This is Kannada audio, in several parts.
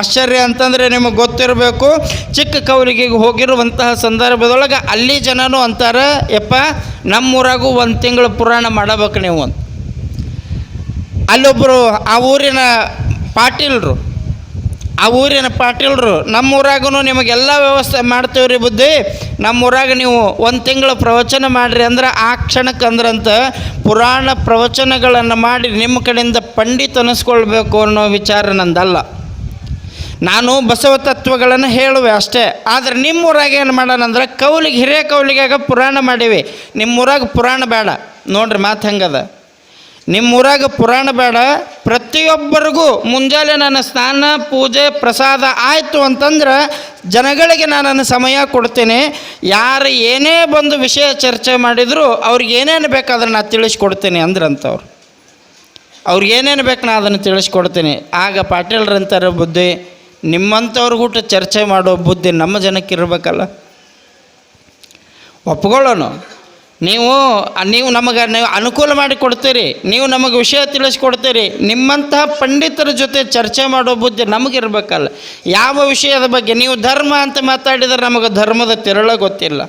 ಆಶ್ಚರ್ಯ ಅಂತಂದರೆ ನಿಮಗೆ ಗೊತ್ತಿರಬೇಕು, ಚಿಕ್ಕ ಕೌಲಿಗೆಗೆ ಹೋಗಿರುವಂತಹ ಸಂದರ್ಭದೊಳಗೆ ಅಲ್ಲಿ ಜನನೂ ಅಂತಾರೆ, ಯಪ್ಪ, ನಮ್ಮೂರಾಗೂ ಒಂದು ತಿಂಗಳು ಪುರಾಣ ಮಾಡಬೇಕು ನೀವು ಅಂತ. ಅಲ್ಲೊಬ್ಬರು ಆ ಊರಿನ ಪಾಟೀಲ್ರು, ಆ ಊರಿನ ಪಾಟೀಲ್ರು ನಮ್ಮೂರಾಗೂ ನಿಮಗೆಲ್ಲ ವ್ಯವಸ್ಥೆ ಮಾಡ್ತೀವಿ ರೀ ಬುದ್ಧಿ, ನಮ್ಮೂರಾಗ ನೀವು ಒಂದು ತಿಂಗಳು ಪ್ರವಚನ ಮಾಡಿರಿ ಅಂದ್ರೆ ಆ ಕ್ಷಣಕ್ಕೆ ಅಂದ್ರಂತ ಪುರಾಣ ಪ್ರವಚನಗಳನ್ನು ಮಾಡಿ ನಿಮ್ಮ ಕಡೆಯಿಂದ ಪಂಡಿತ ಅನ್ನಿಸ್ಕೊಳ್ಬೇಕು ಅನ್ನೋ ವಿಚಾರ ನಂದಲ್ಲ. ನಾನು ಬಸವ ತತ್ವಗಳನ್ನು ಹೇಳುವೆ ಅಷ್ಟೇ. ಆದರೆ ನಿಮ್ಮೂರಾಗ ಏನು ಮಾಡೋಣ ಅಂದ್ರೆ ಕೌಲಿಗೆ, ಹಿರಿಯ ಕೌಲಿಗಾಗ ಪುರಾಣ ಮಾಡೀವಿ. ನಿಮ್ಮೂರಾಗ ಪುರಾಣ ಬೇಡ. ನೋಡ್ರಿ ಮಾತು ಹೆಂಗದ? ನಿಮ್ಮೂರಾಗ ಪುರಾಣ ಬೇಡ. ಪ್ರತಿಯೊಬ್ಬರಿಗೂ ಮುಂಜಾನೆ ನನ್ನ ಸ್ನಾನ, ಪೂಜೆ, ಪ್ರಸಾದ ಆಯಿತು ಅಂತಂದ್ರೆ ಜನಗಳಿಗೆ ನಾನು ಸಮಯ ಕೊಡ್ತೇನೆ. ಯಾರು ಏನೇ ಬಂದು ವಿಷಯ ಚರ್ಚೆ ಮಾಡಿದರೂ ಅವ್ರಿಗೆ ಏನೇನು ಬೇಕಾದ್ರೆ ನಾನು ತಿಳಿಸ್ಕೊಡ್ತೇನೆ ಅಂದ್ರಂತವ್ರು. ಅವ್ರಿಗೆ ಏನೇನು ಬೇಕು ನಾನು ಅದನ್ನು ತಿಳಿಸ್ಕೊಡ್ತೀನಿ. ಆಗ ಪಾಟೀಲ್ರಂತಾರೆ ಬುದ್ಧಿ ನಿಮ್ಮಂಥವ್ರಿಗೂಟ ಚರ್ಚೆ ಮಾಡೋ ಬುದ್ಧಿ ನಮ್ಮ ಜನಕ್ಕೆ ಇರಬೇಕಲ್ಲ? ಒಪ್ಕೊಳ್ಳೋಣ ನೀವು ನೀವು ನಮಗೆ ನೀವು ಅನುಕೂಲ ಮಾಡಿ ಕೊಡ್ತೀರಿ, ನೀವು ನಮಗೆ ವಿಷಯ ತಿಳಿಸ್ಕೊಡ್ತೀರಿ, ನಿಮ್ಮಂತಹ ಪಂಡಿತರ ಜೊತೆ ಚರ್ಚೆ ಮಾಡೋ ಬುದ್ಧಿ ನಮಗಿರ್ಬೇಕಲ್ಲ. ಯಾವ ವಿಷಯದ ಬಗ್ಗೆ, ನೀವು ಧರ್ಮ ಅಂತ ಮಾತಾಡಿದ್ರೆ ನಮಗೆ ಧರ್ಮದ ತಿರಳ ಗೊತ್ತಿಲ್ಲ.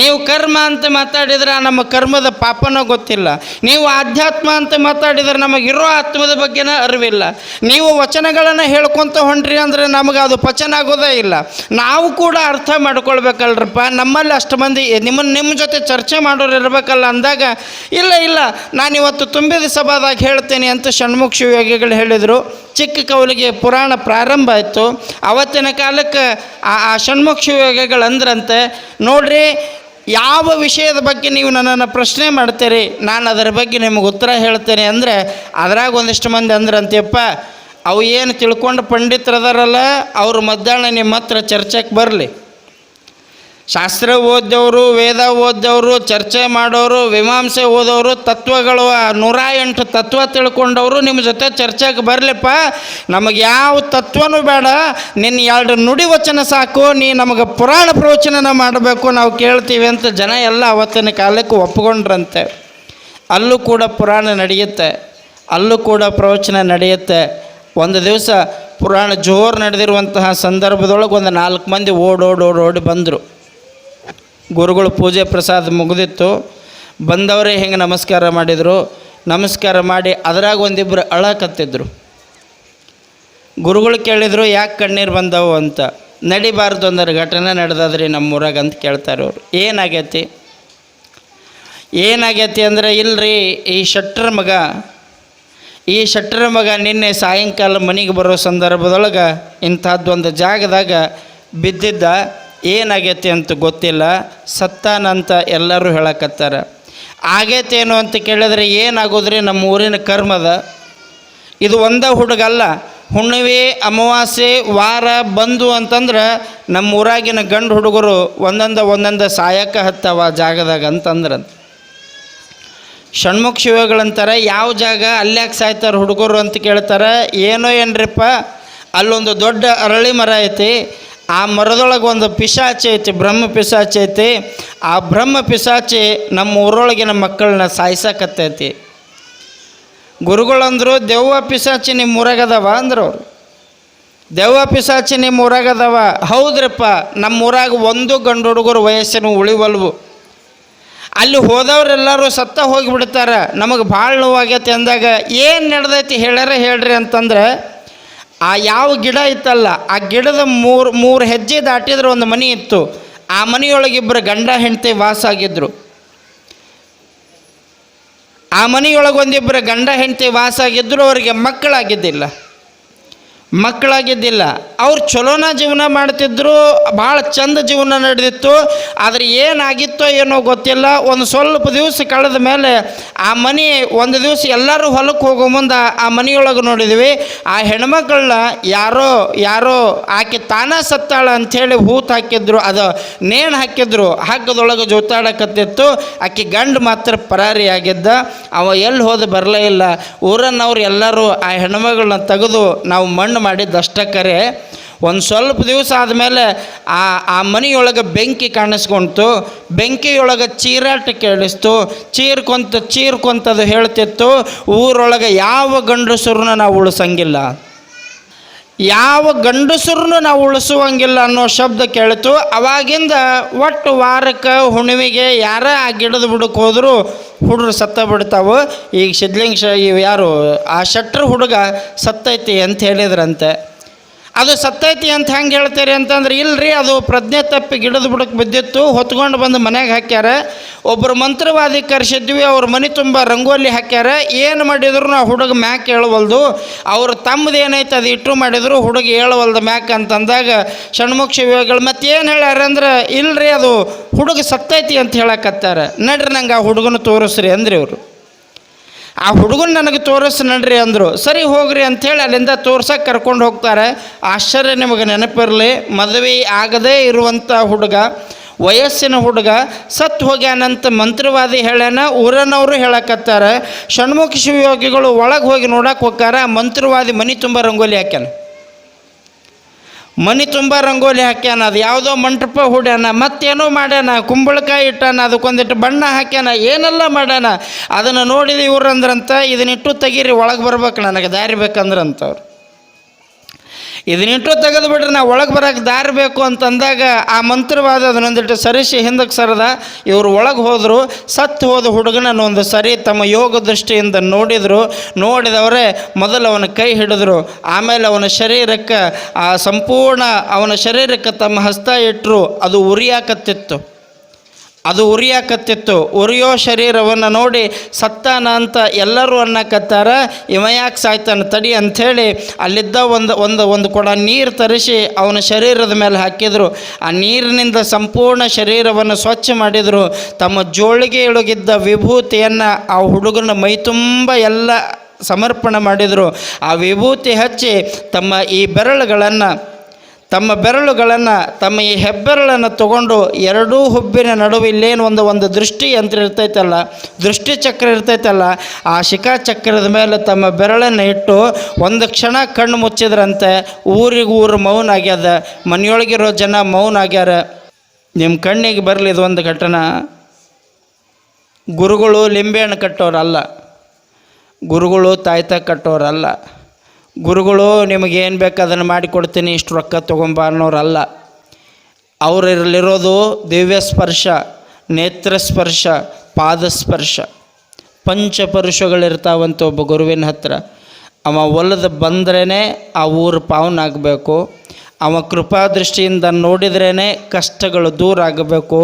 ನೀವು ಕರ್ಮ ಅಂತ ಮಾತಾಡಿದ್ರೆ ನಮ್ಮ ಕರ್ಮದ ಪಾಪನ ಗೊತ್ತಿಲ್ಲ. ನೀವು ಆಧ್ಯಾತ್ಮ ಅಂತ ಮಾತಾಡಿದ್ರೆ ನಮಗಿರೋ ಆತ್ಮದ ಬಗ್ಗೆನ ಅರಿವಿಲ್ಲ. ನೀವು ವಚನಗಳನ್ನು ಹೇಳ್ಕೊತ ಹೊಂಟ್ರಿ ಅಂದರೆ ನಮಗೆ ಅದು ಪಚನ ಆಗೋದೇ ಇಲ್ಲ. ನಾವು ಕೂಡ ಅರ್ಥ ಮಾಡ್ಕೊಳ್ಬೇಕಲ್ರಪ್ಪ. ನಮ್ಮಲ್ಲಿ ಅಷ್ಟು ಮಂದಿ ನಿಮ್ಮನ್ನು ನಿಮ್ಮ ಜೊತೆ ಚರ್ಚೆ ಮಾಡೋರು ಇರಬೇಕಲ್ಲ ಅಂದಾಗ, ಇಲ್ಲ ಇಲ್ಲ ನಾನು ಇವತ್ತು ತುಂಬಿದ ಸಭಾದಾಗ ಹೇಳ್ತೇನೆ ಅಂತ ಷಣ್ಮುಖ ಯೋಗಿಗಳು ಹೇಳಿದರು. ಚಿಕ್ಕ ಕೌಲಿಗೆ ಪುರಾಣ ಪ್ರಾರಂಭ ಆಯಿತು. ಅವತ್ತಿನ ಕಾಲಕ್ಕೆ ಆ ಷಣ್ಮುಖ ಶಿವಯೋಗಿಗಳು ಅಂದ್ರಂತೆ, ನೋಡ್ರಿ, ಯಾವ ವಿಷಯದ ಬಗ್ಗೆ ನೀವು ನನ್ನನ್ನು ಪ್ರಶ್ನೆ ಮಾಡ್ತೀರಿ, ನಾನು ಅದರ ಬಗ್ಗೆ ನಿಮಗೆ ಉತ್ತರ ಹೇಳ್ತೇನೆ ಅಂದರೆ, ಅದ್ರಾಗ ಒಂದಿಷ್ಟು ಮಂದಿ ಅಂದ್ರಂತೆಯಪ್ಪ ಅವು ಏನು ತಿಳ್ಕೊಂಡು ಪಂಡಿತರದಾರಲ್ಲ, ಅವರು ಮಧ್ಯಾಹ್ನ ನಿಮ್ಮ ಹತ್ರ ಚರ್ಚೆಗೆ ಬರಲಿ. ಶಾಸ್ತ್ರ ಓದ್ದವರು ವೇದ ಓದ್ದವರು ಚರ್ಚೆ ಮಾಡೋರು ಮೀಮಾಂಸೆ ಓದೋರು, ತತ್ವಗಳು ನೂರ ಎಂಟು ತತ್ವ ತಿಳ್ಕೊಂಡವರು ನಿಮ್ಮ ಜೊತೆ ಚರ್ಚೆಗೆ ಬರಲಿಪ್ಪ. ನಮಗೆ ಯಾವ ತತ್ವನೂ ಬೇಡ. ನಿನ್ನ ಎರಡು ನುಡಿ ವಚನ ಸಾಕು. ನೀ ನಮಗೆ ಪುರಾಣ ಪ್ರವಚನ ಮಾಡಬೇಕು. ನಾವು ಕೇಳ್ತೀವಿ ಅಂತ ಜನ ಎಲ್ಲ ಅವತ್ತಿನ ಕಾಲಕ್ಕೆ ಒಪ್ಕೊಂಡ್ರಂತೆ. ಅಲ್ಲೂ ಕೂಡ ಪುರಾಣ ನಡೆಯುತ್ತೆ. ಅಲ್ಲೂ ಕೂಡ ಪ್ರವಚನ ನಡೆಯುತ್ತೆ. ಒಂದು ದಿವಸ ಪುರಾಣ ಜೋರು ನಡೆದಿರುವಂತಹ ಸಂದರ್ಭದೊಳಗೆ ಒಂದು ನಾಲ್ಕು ಮಂದಿ ಓಡೋಡೋಡೋಡಿ ಓಡೋಡಿ ಬಂದರು. ಗುರುಗಳು ಪೂಜೆ ಪ್ರಸಾದ ಮುಗಿದಿತ್ತು. ಬಂದವರೇ ಹೆಂಗೆ ನಮಸ್ಕಾರ ಮಾಡಿದರು. ನಮಸ್ಕಾರ ಮಾಡಿ ಅದರಾಗ ಒಂದಿಬ್ಬರು ಅಳಕತ್ತಿದ್ರು. ಗುರುಗಳು ಕೇಳಿದರು, ಯಾಕೆ ಕಣ್ಣೀರು ಬಂದವು ಅಂತ. ನಡಿಬಾರ್ದು ಅಂದ್ರೆ, ಘಟನೆ ನಡೆದದ್ರಿ ನಮ್ಮೂರಾಗ ಅಂತ ಕೇಳ್ತಾರೆ ಅವರು. ಏನಾಗೈತಿ? ಏನಾಗೈತಿ ಅಂದರೆ ಇಲ್ಲರಿ ಈ ಶೆಟ್ರ ಮಗ, ಈ ಶೆಟ್ರ ಮಗ ನಿನ್ನೆ ಸಾಯಂಕಾಲ ಮನೆಗೆ ಬರೋ ಸಂದರ್ಭದೊಳಗೆ ಇಂಥದ್ದೊಂದು ಜಾಗದಾಗ ಬಿದ್ದಿದ್ದ. ಏನಾಗೈತಿ ಅಂತ ಗೊತ್ತಿಲ್ಲ. ಸತ್ತಾನಂತ ಎಲ್ಲರೂ ಹೇಳಕತ್ತಾರ. ಆಗೈತೇನು ಅಂತ ಕೇಳಿದ್ರೆ ಏನಾಗೋದ್ರಿ ನಮ್ಮ ಊರಿನ ಕರ್ಮದ ಇದು ಒಂದ ಹುಡುಗಲ್ಲ. ಹುಣ್ಣಿವೆ, ಅಮಾವಾಸ್ಯೆ, ವಾರ, ಬಂದು ಅಂತಂದ್ರೆ ನಮ್ಮ ಊರಾಗಿನ ಗಂಡು ಹುಡುಗರು ಒಂದೊಂದ ಒಂದೊಂದ ಸಾಯಕ ಹತ್ತವ ಜಾಗದಾಗ ಅಂತಂದ್ರೆ. ಷಣ್ಮುಖ ಶಿವಗಳಂತಾರೆ ಯಾವ ಜಾಗ ಅಲ್ಯಾಕೆ ಸಾಯ್ತಾರೆ ಹುಡುಗರು ಅಂತ ಕೇಳ್ತಾರೆ. ಏನೋ ಏನ್ರಿಪ್ಪ, ಅಲ್ಲೊಂದು ದೊಡ್ಡ ಅರಳಿ ಮರ ಐತಿ. ಆ ಮರದೊಳಗೆ ಒಂದು ಪಿಶಾಚಿ ಐತಿ, ಬ್ರಹ್ಮ ಪಿಶಾಚಿ ಐತಿ. ಆ ಬ್ರಹ್ಮ ಪಿಶಾಚಿ ನಮ್ಮ ಊರೊಳಗಿನ ಮಕ್ಕಳನ್ನ ಸಾಯಿಸಕತ್ತೈತಿ. ಗುರುಗಳಂದ್ರು, ದೆವ್ವ ಪಿಶಾಚಿ ನಿಮ್ಮ ಊರಾಗದವ ಅಂದ್ರು ಅವರು. ದೆವ್ವ ಪಿಶಾಚಿ ನಿಮ್ಮ ಊರಾಗದವ ಹೌದ್ರಪ್ಪ, ನಮ್ಮ ಊರಾಗ ಒಂದು ಗಂಡು ಹುಡುಗರು ವಯಸ್ಸಿನ ಉಳಿವಲ್ವು. ಅಲ್ಲಿ ಹೋದವರೆಲ್ಲರೂ ಸತ್ತ ಹೋಗಿಬಿಡ್ತಾರೆ. ನಮಗೆ ಭಾಳ ನೋವಾಗೈತಿ ಅಂದಾಗ ಏನು ನಡೆದೈತಿ ಹೇಳ್ಯಾರ ಹೇಳ್ರಿ ಅಂತಂದ್ರೆ ಆ ಯಾವ ಗಿಡ ಇತ್ತಲ್ಲ, ಆ ಗಿಡದ ಮೂರು ಮೂರು ಹೆಜ್ಜೆ ದಾಟಿದ್ರೆ ಒಂದು ಮನೆ ಇತ್ತು. ಆ ಮನೆಯೊಳಗಿಬ್ಬರು ಗಂಡ ಹೆಂಡತಿ ವಾಸ ಆಗಿದ್ರು ಆ ಮನೆಯೊಳಗೆ ಒಂದಿಬ್ಬರು ಗಂಡ ಹೆಂಡತಿ ವಾಸ ಆಗಿದ್ರು ಅವರಿಗೆ ಮಕ್ಕಳಾಗಿದ್ದಿಲ್ಲ. ಮಕ್ಕಳಾಗಿದ್ದಿಲ್ಲ. ಅವ್ರು ಚಲೋನ ಜೀವನ ಮಾಡ್ತಿದ್ರು, ಭಾಳ ಚಂದ ಜೀವನ ನಡೆದಿತ್ತು, ಆದರೆ ಏನಾಗಿತ್ತೋ ಏನೋ ಗೊತ್ತಿಲ್ಲ. ಒಂದು ಸ್ವಲ್ಪ ದಿವಸ ಕಳೆದ ಮೇಲೆ ಆ ಮನೆ, ಒಂದು ದಿವಸ ಎಲ್ಲರೂ ಹೊಲಕ್ಕೆ ಹೋಗೋ ಮುಂದೆ ಆ ಮನೆಯೊಳಗೆ ನೋಡಿದ್ವಿ. ಆ ಹೆಣ್ಮಕ್ಳನ್ನ ಯಾರೋ ಯಾರೋ ಆಕೆ ತಾನ ಸತ್ತಾಳ ಅಂಥೇಳಿ ಹೂತು ಹಾಕಿದ್ರು, ಅದು ನೇಣು ಹಾಕಿದ್ರು, ಹಗ್ಗದೊಳಗೆ ಜೋತಾಡಕತ್ತಿತ್ತು. ಆಕೆ ಗಂಡು ಮಾತ್ರ ಪರಾರಿ ಆಗಿದ್ದ. ಅವ ಎಲ್ಲಿ ಹೋದ ಬರಲೇ ಇಲ್ಲ. ಊರನ್ನವ್ರು ಎಲ್ಲರೂ ಆ ಹೆಣ್ಮಗಳನ್ನ ತೆಗೆದು ನಾವು ಮಣ್ಣು ಮಾಡಿದ್ದಷ್ಟ ಕರೆ ಒಂದು ಸ್ವಲ್ಪ ದಿವಸ ಆದಮೇಲೆ ಆ ಆ ಮನೆಯೊಳಗೆ ಬೆಂಕಿ ಕಾಣಿಸ್ಕೊಂತು. ಬೆಂಕಿಯೊಳಗೆ ಚೀರಾಟ ಕೇಳಿಸ್ತು. ಚೀರ್ಕೊಂತ, ಚೀರ್ಕೊಂತದು ಹೇಳ್ತಿತ್ತು. ಊರೊಳಗೆ ಯಾವ ಗಂಡಸರನ್ನ ನಾವು ಉಳಿಸಂಗಿಲ್ಲ. ಯಾವ ಗಂಡಸರನ್ನು ನಾವು ಉಳಿಸುವಂಗಿಲ್ಲ ಅನ್ನೋ ಶಬ್ದ ಕೇಳಿತು. ಅವಾಗಿಂದ ಒಟ್ಟು ವಾರಕ್ಕೆ ಹುಣ್ಣಿಮೆಗೆ ಯಾರ ಆ ಗಿಡದ ಬುಡಕ್ಕೆ ಹೋದರೂ ಹುಡುಗರು ಸತ್ತ ಬಿಡ್ತಾವೆ. ಈಗ ಸಿದ್ಲಿಂಗ್ ಶ ಯಾರು ಆ ಶಟ್ರ್ ಹುಡುಗ ಸತ್ತೈತಿ ಅಂತ ಹೇಳಿದ್ರಂತೆ. ಅದು ಸತ್ತೈತಿ ಅಂತ ಹೆಂಗೆ ಹೇಳ್ತೀರಿ ಅಂತಂದ್ರೆ, ಇಲ್ರಿ, ಅದು ಪ್ರಜ್ಞೆ ತಪ್ಪಿ ಗಿಡದ ಬುಡಕ್ಕೆ ಬಿದ್ದಿತ್ತು, ಹೊತ್ಕೊಂಡು ಬಂದು ಮನೆಗೆ ಹಾಕ್ಯಾರ. ಒಬ್ಬರು ಮಂತ್ರವಾದಿ ಕರೆಸಿದ್ವಿ, ಅವ್ರ ಮನೆ ತುಂಬ ರಂಗೋಲಿ ಹಾಕ್ಯಾರ. ಏನು ಮಾಡಿದ್ರು ಆ ಹುಡುಗ ಮ್ಯಾಕ್ ಹೇಳವಲ್ದು. ಅವ್ರು ತಮ್ಮದು ಏನೈತೆ ಅದು ಇಟ್ಟು ಮಾಡಿದ್ರು, ಹುಡುಗ ಹೇಳವಲ್ದು ಮ್ಯಾಕ್ ಅಂತಂದಾಗ ಷಣ್ಮುಖ ಶಿವಗಳು ಮತ್ತೆ ಏನು ಹೇಳ್ಯಾರ ಅಂದ್ರೆ, ಇಲ್ರಿ ಅದು ಹುಡುಗ ಸತ್ತೈತಿ ಅಂತ ಹೇಳಕತ್ತಾರ. ನಡ್ರಿ ನಂಗೆ ಆ ಹುಡುಗನ ತೋರಿಸ್ರಿ ಅಂದ್ರಿ ಅವರು. ಆ ಹುಡುಗನ ನನಗೆ ತೋರಿಸ್ ನಡ್ರಿ ಅಂದರು. ಸರಿ ಹೋಗ್ರಿ ಅಂಥೇಳಿ ಅಲ್ಲಿಂದ ತೋರ್ಸಕ್ಕೆ ಕರ್ಕೊಂಡು ಹೋಗ್ತಾರೆ. ಆಶ್ಚರ್ಯ ನಿಮಗೆ ನೆನಪಿರಲಿ, ಮದುವೆ ಆಗದೇ ಇರುವಂಥ ಹುಡುಗ, ವಯಸ್ಸಿನ ಹುಡುಗ ಸತ್ತು ಹೋಗ್ಯಾನಂತ ಮಂತ್ರವಾದಿ ಹೇಳ್ಯಾನ, ಊರನವರು ಹೇಳಕತ್ತಾರೆ. ಷಣ್ಮುಖ ಶಿವಯೋಗಿಗಳು ಒಳಗೆ ಹೋಗಿ ನೋಡಕ್ಕೆ ಹೋಗ್ತಾರೆ ಮಂತ್ರವಾದಿ ಮನೆ ತುಂಬ ರಂಗೋಲಿ ಹಾಕ್ಯಾನ. ಮನೆ ತುಂಬ ರಂಗೋಲಿ ಹಾಕ್ಯಾನ, ಅದು ಯಾವುದೋ ಮಂಟಪ ಹೂಡ್ಯಾನ, ಮತ್ತೇನೋ ಮಾಡ್ಯಾನ, ಕುಂಬಳಕಾಯಿ ಇಟ್ಟಾನ, ಅದಕ್ಕೊಂದಿಟ್ಟು ಬಣ್ಣ ಹಾಕ್ಯಾನ, ಏನೆಲ್ಲ ಮಾಡ್ಯಾನ, ಅದನ್ನು ನೋಡಿದ ಇವ್ರಂದ್ರಂತ ಇದನ್ನಿಟ್ಟು ತೆಗೀರಿ, ಒಳಗೆ ಬರ್ಬೇಕು ನನಗೆ, ದಾರಿ ಬೇಕಂದ್ರಂತವ್ರು. ಇದನ್ನಿಟ್ಟು ತೆಗೆದು ಬಿಡ್ರಿ ನಾ ಒಳಗೆ ಬರೋಕೆ ದಾರಿ ಬೇಕು ಅಂತಂದಾಗ ಆ ಮಂತ್ರವಾದ ಅದನ್ನೊಂದಿಟ್ಟು ಸರಿಸಿ ಹಿಂದಕ್ಕೆ ಸರದ. ಇವರು ಒಳಗೆ ಹೋದರು, ಸತ್ತು ಹೋದ ಹುಡುಗನನ್ನು ಒಂದು ಸರಿ ತಮ್ಮ ಯೋಗ ದೃಷ್ಟಿಯಿಂದ ನೋಡಿದರು. ನೋಡಿದವರೇ ಮೊದಲು ಅವನ ಕೈ ಹಿಡಿದ್ರು. ಆಮೇಲೆ ಅವನ ಶರೀರಕ್ಕೆ ಆ ಸಂಪೂರ್ಣ ಅವನ ಶರೀರಕ್ಕೆ ತಮ್ಮ ಹಸ್ತ ಇಟ್ಟರು ಅದು ಉರಿಯಾಕತ್ತಿತ್ತು. ಅದು ಉರಿಯಾಕತ್ತಿತ್ತು. ಉರಿಯೋ ಶರೀರವನ್ನು ನೋಡಿ ಸತ್ತಾನ ಅಂತ ಎಲ್ಲರೂ ಅನ್ನಕತ್ತಾರ. ಇವ ಸಾಯ್ತಾನ ತಡಿ ಅಂಥೇಳಿ ಅಲ್ಲಿದ್ದ ಒಂದು ಒಂದು ಒಂದು ಕೊಡ ನೀರು ತರಿಸಿ ಅವನ ಶರೀರದ ಮೇಲೆ ಹಾಕಿದರು. ಆ ನೀರಿನಿಂದ ಸಂಪೂರ್ಣ ಶರೀರವನ್ನು ಸ್ವಚ್ಛ ಮಾಡಿದರು. ತಮ್ಮ ಜೋಳಿಗೆ ಇಳುಗಿದ್ದ ವಿಭೂತಿಯನ್ನು ಆ ಹುಡುಗನ ಮೈ ತುಂಬ ಎಲ್ಲ ಸಮರ್ಪಣೆ ಮಾಡಿದರು. ಆ ವಿಭೂತಿ ಹಚ್ಚಿ ತಮ್ಮ ಈ ಬೆರಳುಗಳನ್ನು ತಮ್ಮ ಬೆರಳುಗಳನ್ನು, ತಮ್ಮ ಈ ಹೆಬ್ಬೆರಳನ್ನು ತಗೊಂಡು ಎರಡೂ ಹುಬ್ಬಿನ ನಡುವೆ ಇಲ್ಲೇನು ಒಂದು ಒಂದು ದೃಷ್ಟಿ ಯಂತ್ರ ಇರ್ತೈತಲ್ಲ, ದೃಷ್ಟಿ ಚಕ್ರ ಇರ್ತೈತಲ್ಲ, ಆ ಶಿಖಾಚಕ್ರದ ಮೇಲೆ ತಮ್ಮ ಬೆರಳನ್ನು ಇಟ್ಟು ಒಂದು ಕ್ಷಣ ಕಣ್ಣು ಮುಚ್ಚಿದ್ರಂತೆ ಊರಿಗೂರು ಊರು ಮೌನ ಆಗ್ಯದ. ಮನೆಯೊಳಗಿರೋ ಜನ ಮೌನ ಆಗ್ಯಾರ. ನಿಮ್ಮ ಕಣ್ಣಿಗೆ ಬರಲಿ ಇದು ಒಂದು ಘಟನೆ. ಗುರುಗಳು ಲಿಂಬೆಹಣ್ಣು ಕಟ್ಟೋರಲ್ಲ. ಗುರುಗಳು ತಾಯ್ತ ಕಟ್ಟೋರಲ್ಲ. ಗುರುಗಳು ನಿಮಗೇನು ಬೇಕು ಅದನ್ನು ಮಾಡಿಕೊಡ್ತೀನಿ ಇಷ್ಟು ರೊಕ್ಕ ತೊಗೊಂಬ ಅನ್ನೋರಲ್ಲ. ಅವರಲ್ಲಿರೋದು ದಿವ್ಯ ಸ್ಪರ್ಶ, ನೇತ್ರ ಸ್ಪರ್ಶ, ಪಾದ ಸ್ಪರ್ಶ. ಪಂಚಪರುಷಗಳಿರ್ತಾವಂತ ಒಬ್ಬ ಗುರುವಿನ ಹತ್ರ. ಅವ ಒಲದ ಬಂದ್ರೇ ಆ ಊರು ಪಾವನಾಗಬೇಕು ಅವ ಕೃಪಾದೃಷ್ಟಿಯಿಂದ ನೋಡಿದ್ರೇ ಕಷ್ಟಗಳು ದೂರ ಆಗಬೇಕು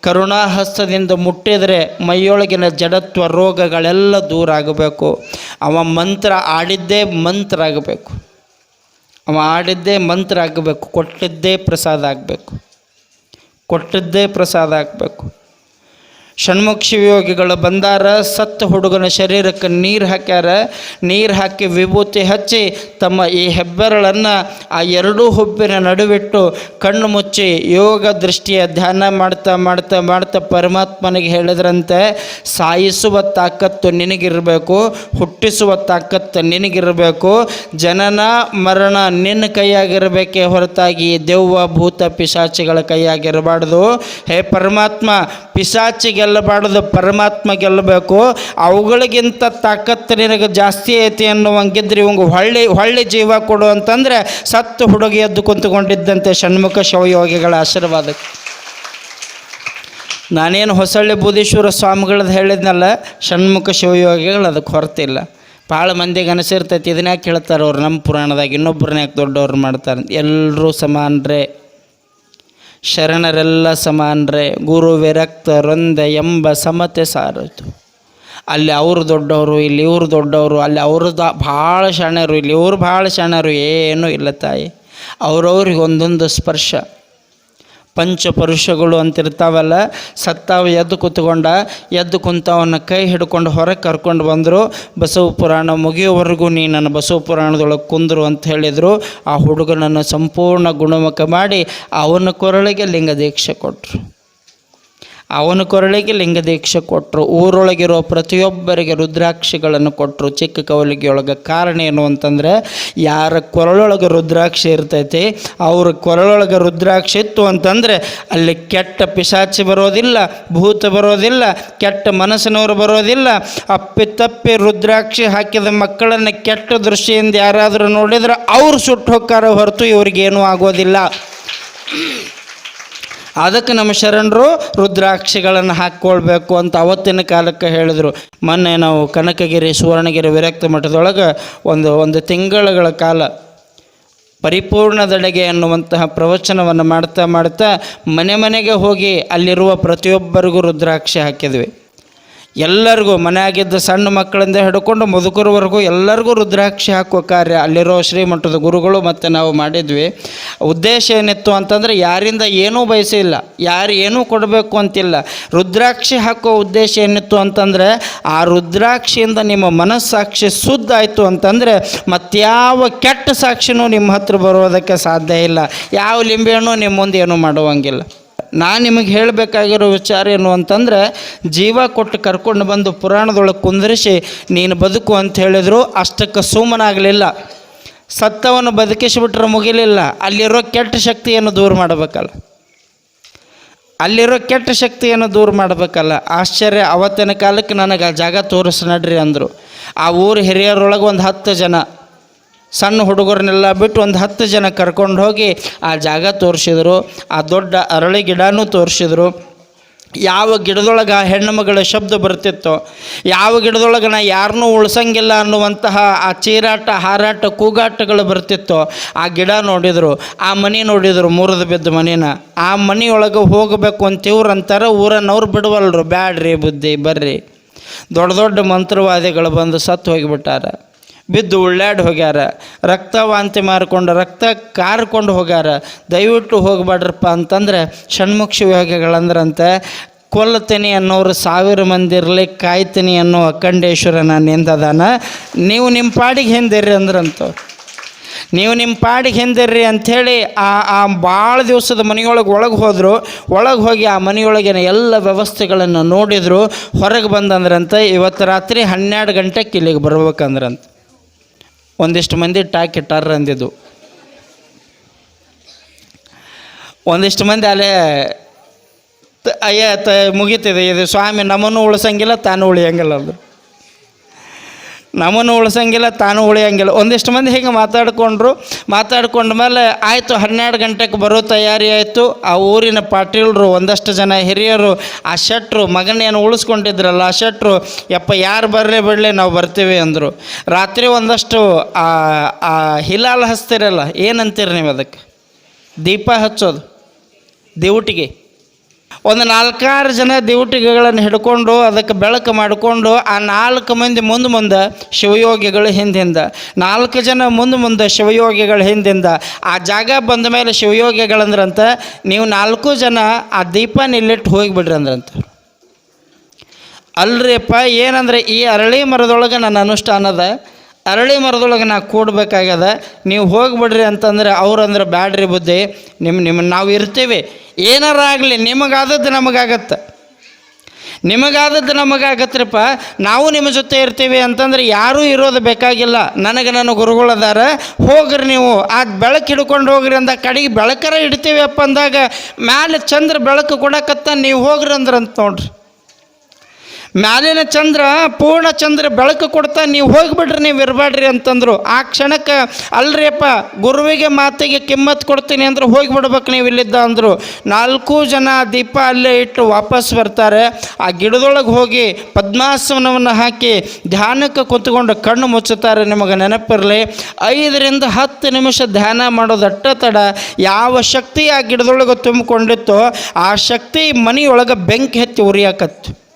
ಕರುಣಾಹಸ್ತದಿಂದ ಮುಟ್ಟಿದರೆ ಮೈಯೊಳಗಿನ ಜಡತ್ವ ರೋಗಗಳೆಲ್ಲ ದೂರ ಆಗಬೇಕು ಅವ ಮಂತ್ರ ಆಡಿದ್ದೇ ಮಂತ್ರ ಆಗಬೇಕು ಅವ ಆಡಿದ್ದೇ ಮಂತ್ರ ಆಗಬೇಕು. ಕೊಟ್ಟಿದ್ದೇ ಪ್ರಸಾದ ಆಗಬೇಕು. ಕೊಟ್ಟಿದ್ದೇ ಪ್ರಸಾದ ಆಗಬೇಕು. ಷಣ್ಮುಖ ಶಿವಯೋಗಿಗಳು ಬಂದಾರ, ಸತ್ತು ಹುಡುಗನ ಶರೀರಕ್ಕೆ ನೀರು ಹಾಕ್ಯಾರ, ನೀರು ಹಾಕಿ ವಿಭೂತಿ ಹಚ್ಚಿ ತಮ್ಮ ಈ ಹೆಬ್ಬೆರಳನ್ನು ಆ ಎರಡೂ ಹುಬ್ಬಿನ ನಡುವಿಟ್ಟು ಕಣ್ಣು ಮುಚ್ಚಿ ಯೋಗ ದೃಷ್ಟಿಯ ಧ್ಯಾನ ಮಾಡ್ತಾ ಮಾಡ್ತಾ ಮಾಡ್ತಾ ಪರಮಾತ್ಮನಿಗೆ ಹೇಳಿದ್ರಂತೆ, ಸಾಯಿಸುವ ತಾಕತ್ತು ನಿನಗಿರಬೇಕು, ಹುಟ್ಟಿಸುವ ತಾಕತ್ತು ನಿನಗಿರಬೇಕು, ಜನನ ಮರಣ ನಿನ್ನ ಕೈಯಾಗಿರಬೇಕೇ ಹೊರತಾಗಿ ದೆವ್ವ ಭೂತ ಪಿಶಾಚಿಗಳ ಕೈಯಾಗಿರಬಾರ್ದು. ಹೇ ಪರಮಾತ್ಮ ಪಿಶಾಚಿ ಗೆಲ್ಲಬಾರ್ದು, ಪರಮಾತ್ಮ ಗೆಲ್ಲಬೇಕು. ಅವುಗಳಿಗಿಂತ ತಾಕತ್ತು ನಿನಗೆ ಜಾಸ್ತಿ ಐತಿ ಅನ್ನುವಂಗಿದ್ರೆ ಇವಂಗೆ ಹೊಳ್ಳಿ ಹೊಳ್ಳಿ ಜೀವ ಕೊಡು ಅಂತಂದರೆ ಸತ್ತು ಹುಡುಗಿ ಎದ್ದು ಕುಂತುಕೊಂಡಿದ್ದಂತೆ ಷಣ್ಮುಖ ಶಿವಯೋಗಿಗಳ ಆಶೀರ್ವಾದಕ್ಕೆ ನಾನೇನು ಹೊಸಳ್ಳಿ ಬುಧೇಶ್ವರ ಸ್ವಾಮಿಗಳದ್ದು ಹೇಳಿದ್ನಲ್ಲ, ಷಣ್ಮುಖ ಶಿವಯೋಗಿಗಳು ಅದಕ್ಕೆ ಹೊರತಿಲ್ಲ. ಭಾಳ ಮಂದಿಗೆ ಅನಿಸಿರ್ತೈತಿ ಇದನ್ನ ಯಾಕೆ ಹೇಳ್ತಾರೆ ಅವ್ರು ನಮ್ಮ ಪುರಾಣದಾಗ ಇನ್ನೊಬ್ಬರನ್ನ ಯಾಕೆ ದೊಡ್ಡವ್ರು ಮಾಡ್ತಾರೆ. ಎಲ್ಲರೂ ಸಮಾನರೇ. ಶರಣರೆಲ್ಲ ಸಮಾನರೆ ಗುರು ವಿರಕ್ತರೊಂದೆ ಎಂಬ ಸಮತೆ ಸಾರಿತು ಅಲ್ಲಿ ಅವರು ದೊಡ್ಡವರು, ಇಲ್ಲಿ ಇವರು ದೊಡ್ಡವರು, ಅಲ್ಲಿ ಅವ್ರದ್ದು ಭಾಳ ಶರಣರು, ಇಲ್ಲಿ ಇವರು ಭಾಳ ಶರಣರು ಏನೂ ಇಲ್ಲ ತಾಯಿ. ಅವ್ರವ್ರಿಗೆ ಒಂದೊಂದು ಸ್ಪರ್ಶ. ಪಂಚಪರುಷಗಳು ಅಂತಿರ್ತಾವಲ್ಲ, ಸತ್ತಾವ ಎದ್ದು ಕೂತ್ಕೊಂಡ, ಎದ್ದು ಕುಂತವನ್ನ ಕೈ ಹಿಡ್ಕೊಂಡು ಹೊರಗೆ ಕರ್ಕೊಂಡು ಬಂದರು, ಬಸವ ಪುರಾಣ ಮುಗಿಯೋವರೆಗೂ ನೀ ನನ್ನ ಬಸವ ಪುರಾಣದೊಳಗೆ ಕುಂದರು ಅಂತ ಹೇಳಿದರು. ಆ ಹುಡುಗನನ್ನು ಸಂಪೂರ್ಣ ಗುಣಮುಖ ಮಾಡಿ ಅವನ ಕೊರಳಿಗೆ ಲಿಂಗ ದೀಕ್ಷೆ ಕೊಟ್ಟರು ಅವನ ಕೊರಳಿಗೆ ಲಿಂಗ ದೀಕ್ಷೆ ಕೊಟ್ಟರು ಊರೊಳಗಿರೋ ಪ್ರತಿಯೊಬ್ಬರಿಗೆ ರುದ್ರಾಕ್ಷಿಗಳನ್ನು ಕೊಟ್ಟರು ಚಿಕ್ಕ ಕವಲಿಗೆಯೊಳಗೆ ಕಾರಣ ಏನು ಅಂತಂದರೆ, ಯಾರ ಕೊರಳೊಳಗೆ ರುದ್ರಾಕ್ಷಿ ಇರ್ತೈತಿ, ಅವ್ರ ಕೊರಳೊಳಗೆ ರುದ್ರಾಕ್ಷಿ ಇತ್ತು ಅಂತಂದರೆ, ಅಲ್ಲಿ ಕೆಟ್ಟ ಪಿಶಾಚಿ ಬರೋದಿಲ್ಲ, ಭೂತ ಬರೋದಿಲ್ಲ, ಕೆಟ್ಟ ಮನಸ್ಸಿನವರು ಬರೋದಿಲ್ಲ. ಅಪ್ಪಿತಪ್ಪಿ ರುದ್ರಾಕ್ಷಿ ಹಾಕಿದ ಮಕ್ಕಳನ್ನು ಕೆಟ್ಟ ದೃಷ್ಟಿಯಿಂದ ಯಾರಾದರೂ ನೋಡಿದ್ರೆ ಅವ್ರು ಸುಟ್ಟು ಹೊಕ್ಕಾರ ಹೊರತು ಇವ್ರಿಗೇನೂ ಆಗೋದಿಲ್ಲ. ಅದಕ್ಕೆ ನಮ್ಮ ಶರಣರು ರುದ್ರಾಕ್ಷಿಗಳನ್ನು ಹಾಕ್ಕೊಳ್ಬೇಕು ಅಂತ ಅವತ್ತಿನ ಕಾಲಕ್ಕೆ ಹೇಳಿದರು. ಮೊನ್ನೆ ನಾವು ಕನಕಗಿರಿ, ಸುವರ್ಣಗಿರಿ ವಿರಕ್ತ ಮಠದೊಳಗೆ ಒಂದು ಒಂದು ತಿಂಗಳುಗಳ ಕಾಲ ಪರಿಪೂರ್ಣದೆಡೆಗೆ ಅನ್ನುವಂತಹ ಪ್ರವಚನವನ್ನು ಮಾಡ್ತಾ ಮಾಡ್ತಾ ಮನೆ ಮನೆಗೆ ಹೋಗಿ ಅಲ್ಲಿರುವ ಪ್ರತಿಯೊಬ್ಬರಿಗೂ ರುದ್ರಾಕ್ಷಿ ಹಾಕಿದ್ವಿ. ಎಲ್ಲರಿಗೂ, ಮನೆಯಾಗಿದ್ದ ಸಣ್ಣ ಮಕ್ಕಳಿಂದ ಹಿಡ್ಕೊಂಡು ಮುದುಕರವರೆಗೂ ಎಲ್ಲರಿಗೂ ರುದ್ರಾಕ್ಷಿ ಹಾಕುವ ಕಾರ್ಯ. ಅಲ್ಲಿರೋ ಶ್ರೀಮಠದ ಗುರುಗಳು ಮತ್ತು ನಾವು ಮಾಡಿದ್ವಿ. ಉದ್ದೇಶ ಏನಿತ್ತು ಅಂತಂದರೆ, ಯಾರಿಂದ ಏನೂ ಬಯಸಿಲ್ಲ, ಯಾರು ಏನೂ ಕೊಡಬೇಕು ಅಂತಿಲ್ಲ. ರುದ್ರಾಕ್ಷಿ ಹಾಕೋ ಉದ್ದೇಶ ಏನಿತ್ತು ಅಂತಂದರೆ, ಆ ರುದ್ರಾಕ್ಷಿಯಿಂದ ನಿಮ್ಮ ಮನಸ್ಸಾಕ್ಷಿ ಶುದ್ಧ ಆಯಿತು ಅಂತಂದರೆ, ಮತ್ಯಾವ ಕೆಟ್ಟ ಸಾಕ್ಷಿನೂ ನಿಮ್ಮ ಹತ್ರ ಬರೋದಕ್ಕೆ ಸಾಧ್ಯ ಇಲ್ಲ. ಯಾವ ಲಿಂಬೆಹಣ್ಣು ನಿಮ್ಮ ಮುಂದೆ ಏನೂ ಮಾಡುವಂಗಿಲ್ಲ. ನಾನು ನಿಮಗೆ ಹೇಳಬೇಕಾಗಿರೋ ವಿಚಾರ ಏನು ಅಂತಂದರೆ, ಜೀವ ಕೊಟ್ಟು ಕರ್ಕೊಂಡು ಬಂದು ಪುರಾಣದೊಳಗೆ ಕುಂದರಿಸಿ, ನೀನು ಬದುಕು ಅಂತ ಹೇಳಿದ್ರು ಅಷ್ಟಕ್ಕೆ ಸುಮ್ಮನಾಗಲಿಲ್ಲ. ಸತ್ತವನ್ನು ಬದುಕಿಸಿಬಿಟ್ರೆ ಮುಗಿಲಿಲ್ಲ. ಅಲ್ಲಿರೋ ಕೆಟ್ಟ ಶಕ್ತಿಯನ್ನು ದೂರ ಮಾಡಬೇಕಲ್ಲ. ಅಲ್ಲಿರೋ ಕೆಟ್ಟ ಶಕ್ತಿಯನ್ನು ದೂರ ಮಾಡಬೇಕಲ್ಲ. ಆಶ್ಚರ್ಯ, ಅವತ್ತಿನ ಕಾಲಕ್ಕೆ ನನಗೆ ಆ ಜಾಗ ತೋರಿಸ್ ನಡ್ರಿ ಅಂದರು. ಆ ಊರು ಹಿರಿಯರೊಳಗೆ ಒಂದು ಹತ್ತು ಜನ. ಸಣ್ಣ ಹುಡುಗರನ್ನೆಲ್ಲ ಬಿಟ್ಟು ಒಂದು ಹತ್ತು ಜನ ಕರ್ಕೊಂಡು ಹೋಗಿ ಆ ಜಾಗ ತೋರಿಸಿದರು, ಆ ದೊಡ್ಡ ಅರಳಿ ಗಿಡನೂ ತೋರಿಸಿದರು. ಯಾವ ಗಿಡದೊಳಗೆ ಆ ಹೆಣ್ಣು ಮಗಳ ಶಬ್ದ ಬರ್ತಿತ್ತು, ಯಾವ ಗಿಡದೊಳಗೆ ನಾ ಯಾರನ್ನೂ ಉಳ್ಸಂಗಿಲ್ಲ ಅನ್ನುವಂತಹ ಆ ಚೀರಾಟ, ಹಾರಾಟ, ಕೂಗಾಟಗಳು ಬರ್ತಿತ್ತೋ, ಆ ಗಿಡ ನೋಡಿದರು, ಆ ಮನೆ ನೋಡಿದರು ಮೂರದ ಬಿದ್ದ ಮನೇನ. ಆ ಮನೆಯೊಳಗೆ ಹೋಗಬೇಕು ಅಂತ ಇವ್ರು ಅಂತಾರೆ ಊರನ್ನವ್ರು ಬಿಡವಲ್ರು, ಬ್ಯಾಡ್ರಿ ಬುದ್ಧಿ, ಬರ್ರಿ. ದೊಡ್ಡ ದೊಡ್ಡ ಮಂತ್ರವಾದಿಗಳು ಬಂದು ಸತ್ತು ಹೋಗಿಬಿಟ್ಟಾರ. ಬಿದ್ದು ಉಳ್ಳಾಡಿ ಹೋಗ್ಯಾರ. ರಕ್ತ ವಾಂತಿ ಮಾರಿಕೊಂಡು ರಕ್ತ ಕಾರ್ಕೊಂಡು ಹೋಗ್ಯಾರ. ದಯವಿಟ್ಟು ಹೋಗ್ಬೇಡ್ರಪ್ಪ ಅಂತಂದ್ರೆ ಷಣ್ಮುಖ ಶಿವಯೋಗಿಗಳಂದ್ರಂತೆ, ಕೊಲ್ಲತೀನಿ ಅನ್ನೋರು ಸಾವಿರ ಮಂದಿ ಇರಲಿ, ಕಾಯ್ತೀನಿ ಅನ್ನೋ ಅಖಂಡೇಶ್ವರನ ನಿಂದದಾನ. ನೀವು ನಿಮ್ಮ ಪಾಡಿಗೆ ಹಿಂದಿರ್ರಿ ಅಂದ್ರಂತು. ನೀವು ನಿಮ್ಮ ಪಾಡಿಗೆ ಹಿಂದಿರ್ರಿ ಅಂಥೇಳಿ ಆ ಆ ಭಾಳ ದಿವಸದ ಮನೆಯೊಳಗೆ ಒಳಗೆ ಹೋದರು, ಒಳಗೆ ಹೋಗಿ ಆ ಮನೆಯೊಳಗಿನ ಎಲ್ಲ ವ್ಯವಸ್ಥೆಗಳನ್ನು ನೋಡಿದರು, ಹೊರಗೆ ಬಂದಂದ್ರಂತೆ ಇವತ್ತು ರಾತ್ರಿ ಹನ್ನೆರಡು ಗಂಟೆಗೆ ಇಲ್ಲಿಗೆ ಬರ್ಬೇಕಂದ್ರಂತ. ಒಂದಿಷ್ಟು ಮಂದಿ ಟಾಕಿ ಇಟ್ಟಾರ ಅಂದಿದ್ದು. ಒಂದಿಷ್ಟು ಮಂದಿ ಅಲ್ಲೇ ಅಯ್ಯ, ತ ಮುಗೀತಿದೆ, ಇದು ಸ್ವಾಮಿ ನಮ್ಮನ್ನು ಉಳಿಸಂಗಿಲ್ಲ, ತಾನು ಉಳಿಯಂಗಿಲ್ಲ ಅಂದರು. ನಮ್ಮನ್ನು ಉಳಿಸಂಗಿಲ್ಲ, ತಾನು ಉಳಿಯಂಗಿಲ್ಲ. ಒಂದಿಷ್ಟು ಮಂದಿ ಹೀಗೆ ಮಾತಾಡಿಕೊಂಡ್ರು. ಮಾತಾಡ್ಕೊಂಡ ಮೇಲೆ ಆಯಿತು, ಹನ್ನೆರಡು ಗಂಟೆಗೆ ಬರೋ ತಯಾರಿ ಆಯಿತು. ಆ ಊರಿನ ಪಾಟೀಲರು, ಒಂದಷ್ಟು ಜನ ಹಿರಿಯರು, ಆ ಶೆಟ್ರು, ಮಗನೇನು ಉಳಿಸ್ಕೊಂಡಿದ್ರಲ್ಲ ಆ ಶೆಟ್ರು, ಯಪ್ಪ, ಯಾರು ಬರಲಿ ಬಿಡಲಿ, ನಾವು ಬರ್ತೀವಿ ಅಂದರು. ರಾತ್ರಿ ಒಂದಷ್ಟು, ಆ ಹಿಲಾಲ್ ಹಚ್ತಿರಲ್ಲ, ಏನಂತೀರಿ ನೀವು ಅದಕ್ಕೆ? ದೀಪ ಹಚ್ಚೋದು, ದೇವುಟಿಗೆ. ಒಂದು ನಾಲ್ಕಾರು ಜನ ದೇವಟಿಗೆಗಳನ್ನು ಹಿಡ್ಕೊಂಡು ಅದಕ್ಕೆ ಬೆಳಕು ಮಾಡಿಕೊಂಡು ಆ ನಾಲ್ಕು ಮಂದಿ ಮುಂದೆ ಮುಂದೆ ಶಿವಯೋಗಿಗಳು ಹಿಂದಿಂದ. ನಾಲ್ಕು ಜನ ಮುಂದೆ ಮುಂದೆ ಶಿವಯೋಗಿಗಳ ಹಿಂದಿಂದ. ಆ ಜಾಗ ಬಂದ ಮೇಲೆ ಶಿವಯೋಗಿಗಳಂದ್ರಂತ, ನೀವು ನಾಲ್ಕು ಜನ ಆ ದೀಪ ನಿಲ್ಲಿಟ್ಟು ಹೋಗಿಬಿಡ್ರಿ ಅಂದ್ರಂತ. ಅಲ್ರಿಪ್ಪ, ಏನಂದ್ರೆ ಈ ಅರಳಿ ಮರದೊಳಗೆ ನನ್ನ ಅನುಷ್ಠಾನದ ಅರಳಿ ಮರದೊಳಗೆ ನಾ ಕೂಡಬೇಕಾಗ್ಯದ. ನೀವು ಹೋಗ್ಬಿಡ್ರಿ ಅಂತಂದ್ರೆ ಅವ್ರು ಅಂದ್ರೆ ಬ್ಯಾಡ್ರಿ ಬುದ್ಧಿ. ನಿಮ್ಮ ನಿಮ್ಮ ನಾವು ಇರ್ತೀವಿ. ಏನಾರ ಆಗಲಿ, ನಿಮಗಾದದ್ದು ನಮಗಾಗತ್ತೆ. ನಿಮಗಾದದ್ದು ನಮಗಾಗತ್ರಪ್ಪ. ನಾವು ನಿಮ್ಮ ಜೊತೆ ಇರ್ತೀವಿ ಅಂತಂದ್ರೆ ಯಾರೂ ಇರೋದು ಬೇಕಾಗಿಲ್ಲ. ನನಗೆ ನನ್ನ ಗುರುಗಳದಾರ ಹೋಗ್ರಿ ನೀವು. ಆ ಬೆಳಕು ಹಿಡ್ಕೊಂಡು ಹೋಗ್ರಿ ಅಂದ ಕಡೆಗೆ ಬೆಳಕರ ಇಡ್ತೀವಿ ಅಪ್ಪ ಅಂದಾಗ, ಮ್ಯಾಲೆ ಚಂದ್ರ ಬೆಳಕು ಕೊಡಕತ್ತ, ನೀವು ಹೋಗ್ರಿ ಅಂದ್ರಂತ ನೋಡ್ರಿ. ಮ್ಯಾಲಿನ ಚಂದ್ರ ಪೂರ್ಣ ಚಂದ್ರ ಬೆಳಕು ಕೊಡ್ತಾ ನೀವು ಹೋಗಿಬಿಡ್ರಿ, ನೀವು ಇರಬೇಡ್ರಿ ಅಂತಂದರು. ಆ ಕ್ಷಣಕ್ಕೆ ಅಲ್ರಿಯಪ್ಪ, ಗುರುವಿಗೆ ಮಾತಿಗೆ ಕಿಮ್ಮತ್ತು ಕೊಡ್ತೀನಿ ಅಂದ್ರೆ ಹೋಗಿಬಿಡ್ಬೇಕು ನೀವು ಇಲ್ಲಿದ್ದ ಅಂದರು. ನಾಲ್ಕು ಜನ ದೀಪ ಅಲ್ಲೇ ಇಟ್ಟು ವಾಪಸ್ ಬರ್ತಾರೆ. ಆ ಗಿಡದೊಳಗೆ ಹೋಗಿ ಪದ್ಮಾಸನವನ್ನು ಹಾಕಿ ಧ್ಯಾನಕ್ಕೆ ಕುತ್ಕೊಂಡು ಕಣ್ಣು ಮುಚ್ಚುತ್ತಾರೆ ನಿಮಗೆ ನೆನಪಿರಲಿ. ಐದರಿಂದ ಹತ್ತು ನಿಮಿಷ ಧ್ಯಾನ ಮಾಡೋದಟ್ಟ ತಡ. ಯಾವ ಶಕ್ತಿ ಆ ಗಿಡದೊಳಗೆ ತುಂಬಿಕೊಂಡಿತ್ತೋ ಆ ಶಕ್ತಿ ಮನೆಯೊಳಗೆ ಬೆಂಕಿ ಹತ್ತಿ ಉರಿಯಾಕತ್ತು.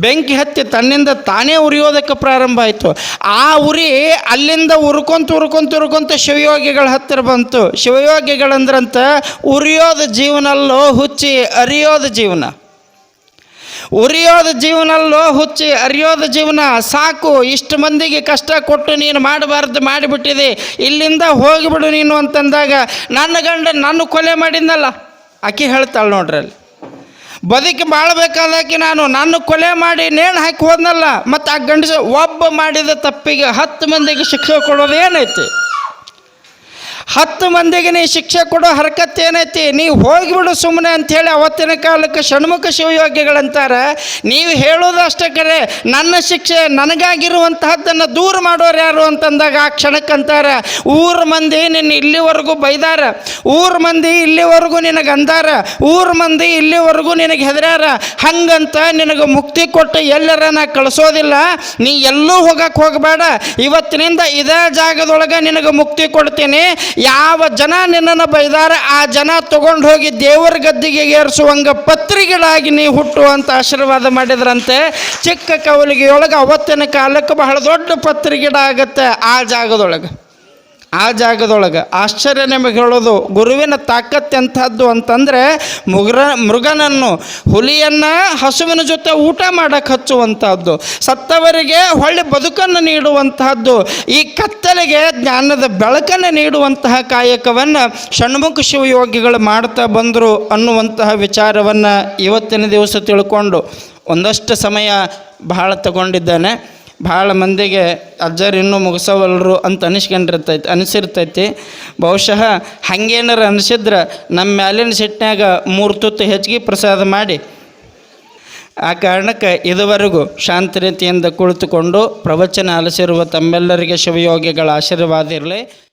ಬೆಂಕಿ ಹತ್ತಿ ತನ್ನಿಂದ ತಾನೇ ಉರಿಯೋದಕ್ಕೆ ಪ್ರಾರಂಭ ಆಯಿತು. ಆ ಉರಿ ಅಲ್ಲಿಂದ ಉರ್ಕೊಂತ ಉರ್ಕೊಂತ ಉರ್ಕೊಂತ ಶಿವಯೋಗಿಗಳ ಹತ್ತಿರ ಬಂತು. ಶಿವಯೋಗಿಗಳಂದ್ರಂತ ಉರಿಯೋದ ಜೀವನಲ್ಲೋ ಹುಚ್ಚಿ ಅರಿಯೋದ ಜೀವನ. ಉರಿಯೋದ ಜೀವನಲ್ಲೋ ಹುಚ್ಚಿ ಅರಿಯೋದ ಜೀವನ. ಸಾಕು, ಇಷ್ಟು ಮಂದಿಗೆ ಕಷ್ಟ ಕೊಟ್ಟು ನೀನು ಮಾಡಬಾರ್ದು, ಮಾಡಿಬಿಟ್ಟಿದೆ. ಇಲ್ಲಿಂದ ಹೋಗಿಬಿಡು ನೀನು ಅಂತಂದಾಗ, ನನ್ನ ಗಂಡ ನನ್ನ ಕೊಲೆ ಮಾಡಿದ್ನಲ್ಲ. ಆಕೆ ಹೇಳ್ತಾಳೆ ನೋಡ್ರಿ ಅಲ್ಲಿ ಬದುಕಿ ಬಾಳ್ಬೇಕಾದಾಕಿ ನಾನು ನನ್ನ ಕೊಲೆ ಮಾಡಿ ನೇಣು ಹಾಕಿ ಹೋದ್ನಲ್ಲ, ಮತ್ತು ಆ ಗಂಡಸ ಒಬ್ಬ ಮಾಡಿದ ತಪ್ಪಿಗೆ ಹತ್ತು ಮಂದಿಗೆ ಶಿಕ್ಷೆ ಕೊಡೋದು ಏನೈತಿ ಹತ್ತು ಮಂದಿಗೆ ನೀ ಶಿಕ್ಷೆ ಕೊಡೋ ಹರಕತ್ ಏನೈತಿ? ನೀವು ಹೋಗಿಬಿಡು ಸುಮ್ಮನೆ ಅಂಥೇಳಿ ಅವತ್ತಿನ ಕಾಲಕ್ಕೆ ಷಣ್ಮುಖ ಶಿವಯೋಗಿಗಳಂತಾರೆ. ನೀವು ಹೇಳೋದು ಅಷ್ಟೇ ಕರೆ. ನನ್ನ ಶಿಕ್ಷೆ ನನಗಾಗಿರುವಂತಹದ್ದನ್ನು ದೂರ ಮಾಡೋರು ಯಾರು ಅಂತಂದಾಗ ಆ ಕ್ಷಣಕ್ಕಂತಾರೆ. ಊರ ಮಂದಿ ನಿನ್ನ ಇಲ್ಲಿವರೆಗೂ ಬೈದಾರ. ಊರ ಮಂದಿ ಇಲ್ಲಿವರೆಗೂ ನಿನಗೆ ಅಂದಾರ. ಊರ ಮಂದಿ ಇಲ್ಲಿವರೆಗೂ ನಿನಗೆ ಹೆದರ್ಯಾರ ಹಂಗಂತ ನಿನಗೆ ಮುಕ್ತಿ ಕೊಟ್ಟು ಎಲ್ಲರ ನಾ ಕಳಿಸೋದಿಲ್ಲ. ನೀ ಎಲ್ಲೂ ಹೋಗಕ್ಕೆ ಹೋಗಬೇಡ. ಇವತ್ತಿನಿಂದ ಇದೇ ಜಾಗದೊಳಗೆ ನಿನಗೆ ಮುಕ್ತಿ ಕೊಡ್ತೀನಿ. ಯಾವ ಜನ ನಿನ್ನನ್ನು ಬೈದಾರೆ ಆ ಜನ ತಗೊಂಡು ಹೋಗಿ ದೇವರ ಗದ್ದಿಗೆ ಏರಿಸುವಂಗ ಪತ್ರಿಗಳಾಗಿ ನೀ ಹುಟ್ಟು ಅಂತ ಆಶೀರ್ವಾದ ಮಾಡಿದ್ರಂತೆ, ಚಿಕ್ಕ ಕವಲಿಗೆಯೊಳಗೆ ಅವತ್ತಿನ ಕಾಲಕ್ಕೆ ಬಹಳ ದೊಡ್ಡ ಪತ್ರಿಗಿಡ ಆಗತ್ತೆ ಆ ಜಾಗದೊಳಗೆ. ಆ ಜಾಗದೊಳಗೆ ಆಶ್ಚರ್ಯ ನಿಮಗೆ ಹೇಳೋದು, ಗುರುವಿನ ತಾಕತ್ತೆಂಥದ್ದು ಅಂತಂದರೆ ಮುಗ್ರ, ಮೃಗನನ್ನು, ಹುಲಿಯನ್ನು ಹಸುವಿನ ಜೊತೆ ಊಟ ಮಾಡಕ್ಕೆ ಹಚ್ಚುವಂಥದ್ದು, ಸತ್ತವರಿಗೆ ಹೊಳ್ಳಿ ಬದುಕನ್ನು ನೀಡುವಂತಹದ್ದು ಈ ಕತ್ತಲೆಗೆ ಜ್ಞಾನದ ಬೆಳಕನ್ನು ನೀಡುವಂತಹ ಕಾಯಕವನ್ನು ಷಣ್ಮುಖ ಶಿವಯೋಗಿಗಳು ಮಾಡ್ತಾ ಬಂದರು ಅನ್ನುವಂತಹ ವಿಚಾರವನ್ನು ಇವತ್ತಿನ ದಿವಸ ತಿಳ್ಕೊಂಡು ಒಂದಷ್ಟು ಸಮಯ ಬಹಳ ತಗೊಂಡಿದ್ದಾನೆ. ಭಾಳ ಮಂದಿಗೆ ಅಜ್ಜರು ಇನ್ನೂ ಮುಗಿಸವಲ್ರು ಅಂತ ಅನಿಸ್ಕೊಂಡಿರ್ತೈತಿ ಅನಿಸಿರ್ತೈತಿ. ಬಹುಶಃ ಹಂಗೇನಾರು ಅನಿಸಿದ್ರೆ ನಮ್ಮ ಮ್ಯಾಲಿನ ಸಿಟ್ಟಿನಾಗ ಮೂರು ತುತ್ತು ಹೆಚ್ಚಿಗೆ ಪ್ರಸಾದ ಮಾಡಿ. ಆ ಕಾರಣಕ್ಕೆ ಇದುವರೆಗೂ ಶಾಂತ ರೀತಿಯಿಂದ ಕುಳಿತುಕೊಂಡು ಪ್ರವಚನ ಅಲಸಿರುವ ತಮ್ಮೆಲ್ಲರಿಗೆ ಶಿವಯೋಗಿಗಳ ಆಶೀರ್ವಾದ ಇರಲಿ.